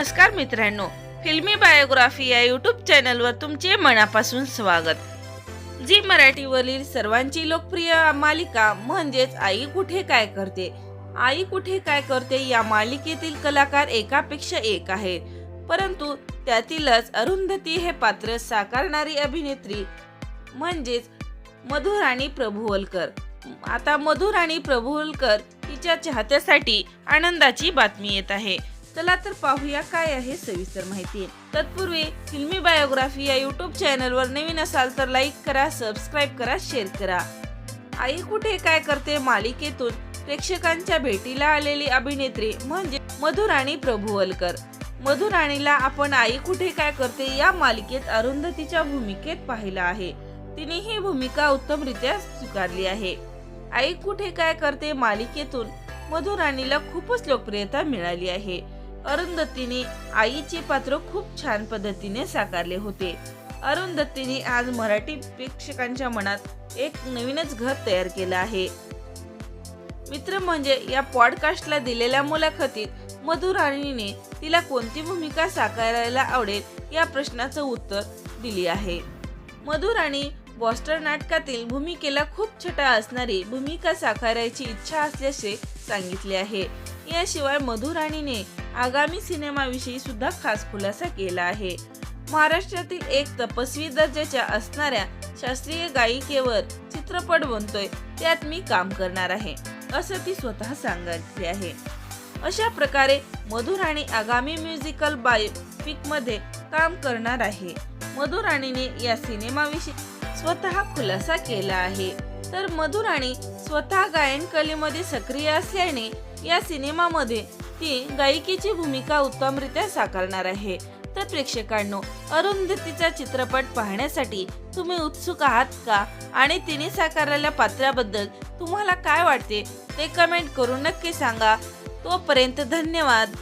नमस्कार मित्रांनो फिल्मी बायोग्राफी या यूट्यूब चॅनलवर तुमचे मनापासून स्वागत. जी मराठीवरील सर्वांची लोकप्रिय मालिका म्हणजेच आई कुठे काय करते? आई कुठे काय करते या मालिकेतील कलाकार एकापेक्षा एक आहे परंतु त्यातीलच अरुंधती हे पात्र साकारणारी अभिनेत्री म्हणजेच मधुराणी प्रभुवलकर. आता मधुराणी प्रभुवलकर तिच्या चाहत्यासाठी आनंदाची बातमी येत आहे. चला तर पाहूया काय आहे सविस्तर माहिती. तत्पूर्वी फिल्मी बायोग्राफी या युट्यूब चॅनलवर नवीन असाल तर लाईक करा सबस्क्राईब करा शेअर करा. आई कुठे काय करते मालिकेतून? प्रेक्षकांच्या भेटीला आलेली अभिनेत्री म्हणजे मधुराणी प्रभुवलकर. मधुराणीला आपण आई कुठे काय करते या मालिकेत अरुंधतीच्या भूमिकेत पाहिलं आहे. तिने ही भूमिका उत्तमरित्या स्वीकारली आहे. आई कुठे काय करते मालिकेतून? मधुराणीला खूपच लोकप्रियता मिळाली आहे. अरुंधतीने आईचे पात्र खूप छान पद्धतीने साकारले होते. अरुंधतीने आज मराठी प्रेक्षकांच्या मनात एक नवीनच घर तयार केलं आहे. मित्र म्हणजे या पॉडकास्टला दिलेल्या मुलाखतीत मधुराणीने तिला कोणती भूमिका साकारायला आवडेल या प्रश्नाचं उत्तर दिली आहे. मधुराणी बॉस्टर नाटकातील भूमिकेला खूप छटा असणारी भूमिका साकारायची इच्छा असल्याचे सांगितले आहे. याशिवाय मधुराणीने आगामी सिनेमाविषयी सुद्धा खास खुलासा केला आहे. महाराष्ट्रातील एक तपस्वी दर्जाच्या असणाऱ्या शास्त्रीय गायिकेवर चित्रपट बनतोय त्यात मी काम करणार आहे असं ती स्वतः सांगितले आहे. अशा प्रकारे मधुराणी आगामी म्युझिकल बायोपिकमध्ये काम करणार आहे. मधुराणीने या सिनेमाविषयी स्वतः खुलासा केला आहे. तर मधुराणी स्वतः गायन कलेमध्ये सक्रिय असल्याने या सिनेमामध्ये ती गायिकेची भूमिका उत्तमरित्या साकारणार आहे. तर प्रेक्षकांनो अरुंधतीचा चित्रपट पाहण्यासाठी तुम्ही उत्सुक आहात का? आणि तिने साकारलेल्या पात्राबद्दल तुम्हाला काय वाटते? ते कमेंट करून नक्की सांगा. तोपर्यंत धन्यवाद.